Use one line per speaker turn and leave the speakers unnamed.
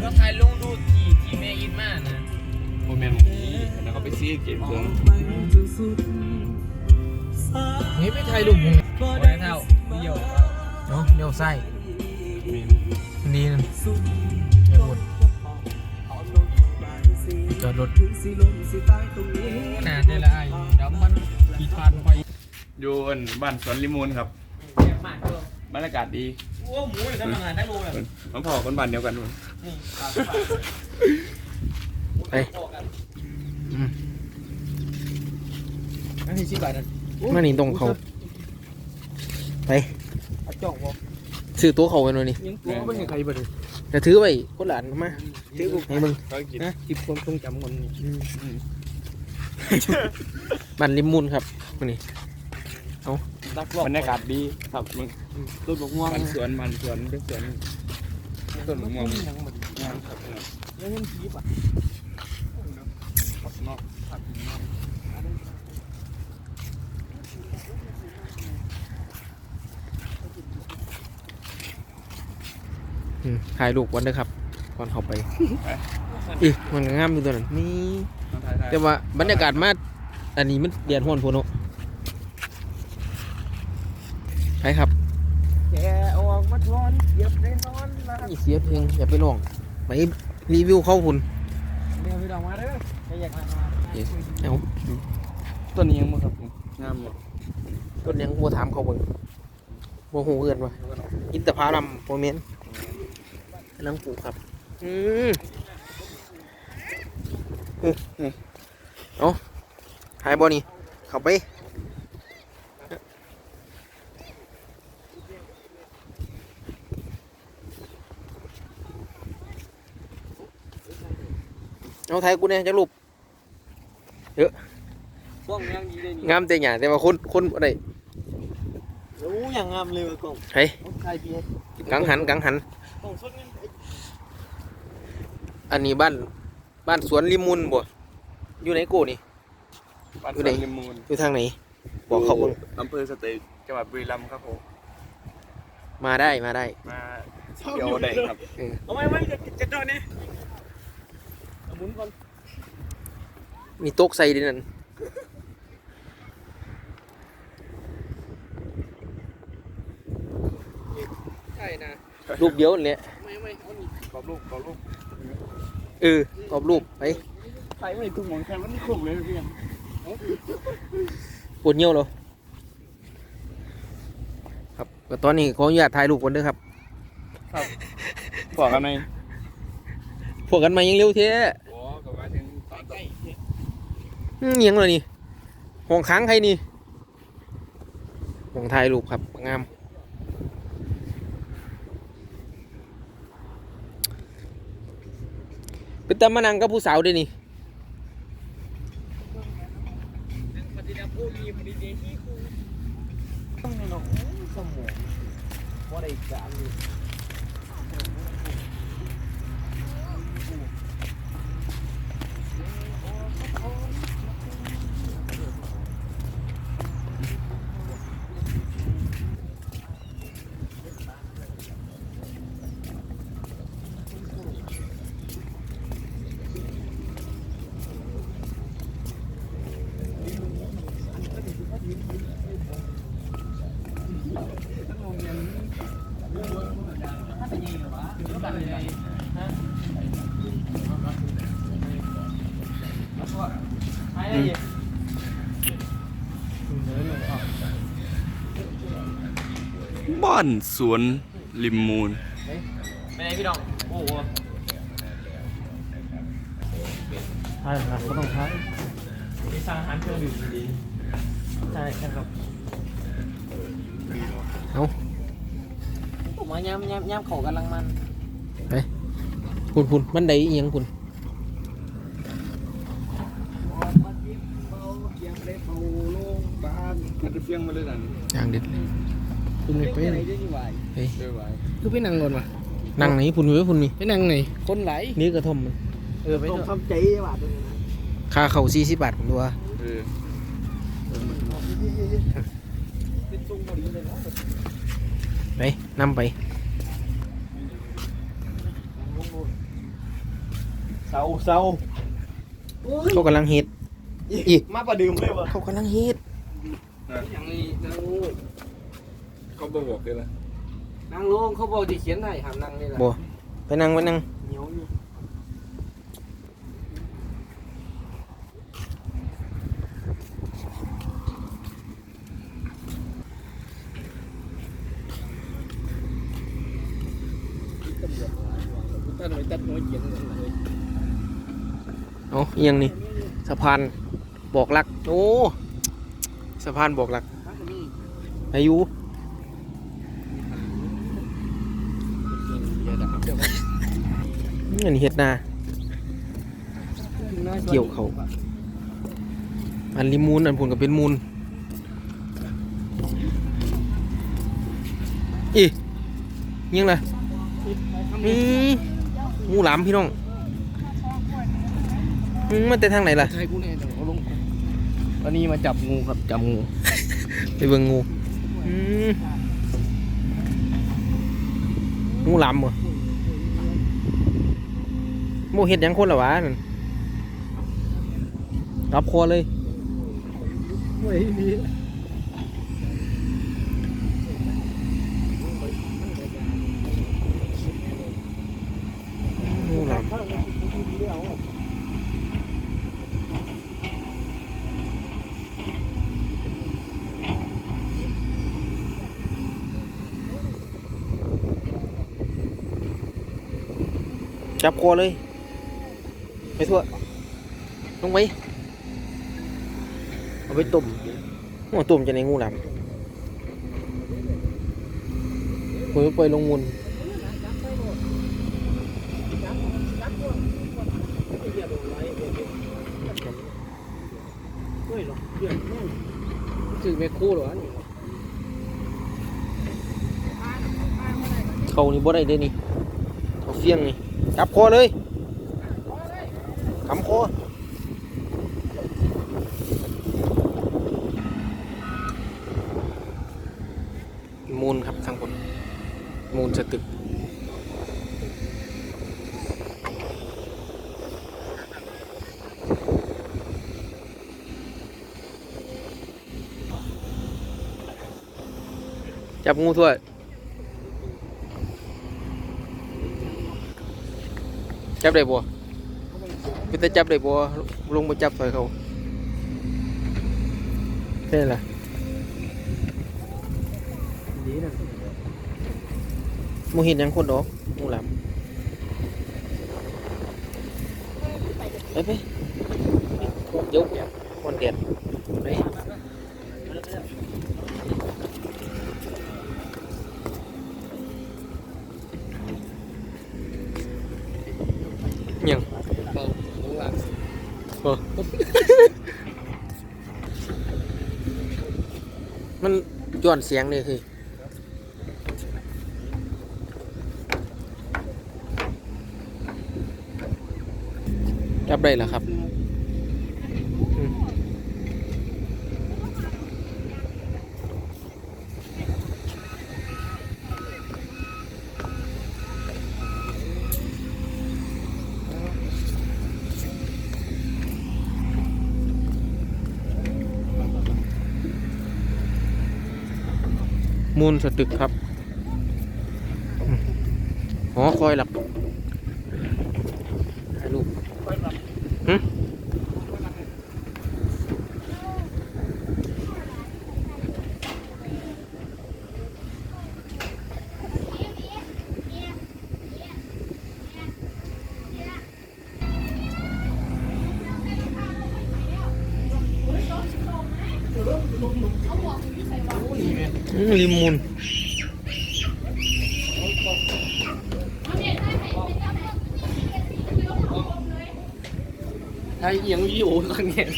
เขาถ่ายลงดูทีทีแม่อินมากนะ
โมเมนต์นี้แล้วก็ไปซีเกมเพิ่ง
นี่ไปถ่ายรูปมึงโอ้ยเท่าเดียวเนาะเดียวไส้
มี
ดีนั่นไม่หมดจอดรถน่าเจละไอ้เดี๋ยวมันขี่ผ่านไป
อยู่อันบ้านสวนลิมูนครับบรรยากาศดี
โอ้หมูเลยทำงานได้รู้เลย
น้องพ่อคนบ้านเดียวกันนู่น
นี่
ไปอืม
นั่นที่ชิบะนั่น
มานี่ตรงเขาไป
เอาจ่องบ่
ซื้อตัวเขาไปหน่อยนี่
ยังตัวไม่เห็นใครบ่เลย
จะถือไว้คนหลานมาถือให้มึง
ก็กิน
นะจิบความทรงจำคนนี้
บันริมมุนครับมานี่
รักรอบบ
รรยากาศดีครับมึง
ต้นบกม่วง
มันสวนมันสวนเป็นสวนต้นมะม่วง
ยังหมด
งามครับ
ยังเห็นผีป่ะ
ครับนอก
อืมถ่ายรูปวันเด้อครับก่อนเข้าไปอีมันก็งามอยู่ตัวนั้นนี่
น้องไทยไทย
แต่ว่าบรรยากาศมาอันนี้มันเดียนห้วนพูนเนาะใช่ครับ
แกออกมาทอนเหยียบได้ นอนนะ
นี่เสียเพลงอย่าไปลองไปรีวิวเข้าคุณ
เดี๋ยวพี่ดอกมาเด้อไม่อยากมา
เอา
ต้นนี้ยังมั้งครับงามหมด
ต้นยังวัวถามเขาเบิ่งวัวหูเอื่นวะอินตภาลัมโมเมนต์นังปลูกครับอืมอืมอืมเอาหายบ่นี่เข้าไป เอาไทยกูเนี่ยจะรูป
กล้องยังดีเลยนี่
งามแต่หยาแต่ว่าคนคนอะไร
โอ้ยังงามเลยว่ะกล้อง
เฮ้ย
ใครพี่
กังหันกังหัน
กล้องสดนี่
อันนี้บ้านบ้านสวนลิมุนบ่อยู่ไหนกูนี่
บ้าน
อยู่
ส
ไหน
วนลิมูน
อยู่ทางไหนบอกเขาเบิ่ง
อำเภอสตึกจังหวัดบุรีรัมย์ครับผม
มาได้มาได้
มาเที่ยวได้ครับ
เอาไว้ไว้จะจะโดนนี่ หมุนก่อน
มีโต๊ะใส่ดินั่น
ใช่นะ
รูปเดียวนั่นแหละ
ไม่ไม่เอานี่
ขอบลูกขอบลูก
เออกรอบรูปไป
ใส่ไม่ถูกหมองแค่มันนี่คุ้มเลยพี่ยัง
ปวดเยี่ยวเหรอครับก็ตอนนี้ขออนุญาตถ่ายรูปก่อนเด้อครับ
บอกกันไหม
พวกกันมายังเร็วเท้
โอ้ก็มาถึงตอน
ใกล้
อืมยังเลยนี่ห้องค้างใครนี่ห้องถ่ายรูปครับงาม เป็นตามานังกับผู้สาวด้วยนี่
ต้องนาะสมองว่าได้การเลย
บ้านสวนลิมูน
ไม่ได้พี่น้อง โอ้โห
ใช่ครับก็ต้องใช้
มีสร้างอาหารเครื่องดื่มดีใช่ครับ
เอา
ผมว่าย้ำย้ำย้ำเขากำลังมัน
คุณคุณมันไดเอียงคุณ
มันจะเฟี้ยงมาเลยนั่น
อย่างเด็ดเลยคุณไม่ไป
ไหน
ไหน
ได้ยังไง
เฮ้ย
เรื่อยไว้
คือไปนั่งก่อนวะ
นั่งไหนคุณไว้คุณมี
ไปนั่งไหนคนไหล
นี่กระท่อมมัน
เออไปต้องทำใจว่ะตรงนี้
ค่าเข่าสี่สิบบาทผมดูว่า
เออ
เป็นทรงพอดีเลยเนาะ
ไปนำไป
เศร้าเศร้า
เขากำลังเฮ็ดอีก
มาประดื่มเลยวะ
เขากำลังเฮ็ด
อย่างนี้นั่งลง
เขาบอกเลยนะ
นั่งลงเขาบอกจะเขียนให้ห้ามนั่งนี่แหละ
บ่ไปนั่งไปนั่ง
เหนียวอยู่ท่านไปตัดหัวเขียนกันเลย
เอาเอียงนี่สะพานบอกรัก โอ้สะพานบอกรักอายุอันนี้เฮ็ดนาเกี่ยวเขาอันลิมูนอันผลก็เป็นมูลอียังไงอืมงูหลามพี่น้อง อืมมันแต่ทางไหนล่ะ
ใช่กูเนี่ยเดี๋ยวเอาลงอันนี้มาจับงูครับ จับงู
ไปเบิ่งงูอืมงูหลามบ่โมเห็ดหยังคนละวะนั่นรับคอเลย
ไม่มี
งูหลาม จับคอเลย ไปทั่ว ลงไป เอาไปต้มโอ้ต้มจะในงูหลามผมไปลงมุน
ถือแม่คู่เหรอนี่
เขานี่บ่ได้เด้นี่ เฟียงนี่จับคอเลยกำคอมูลครับทางบนมูลสตึกจับงูทั่ว จับได้บ่เป็นแต่จับได้บ่ลงมาจับใส่เขาใช่ล่ะ
ดีนะ
หมูเห็นหยังคนดอกหมูหลามไปไปเดี๋ยวคนเด็ดไป มันย้อนเสียงเลยคือจับได้แล้วครับ มูลสตึกครับหอคอยหลับถ่ายรูปหึอืม ลิมูน
ไอ้เอียงวิโอตอนเนี้ย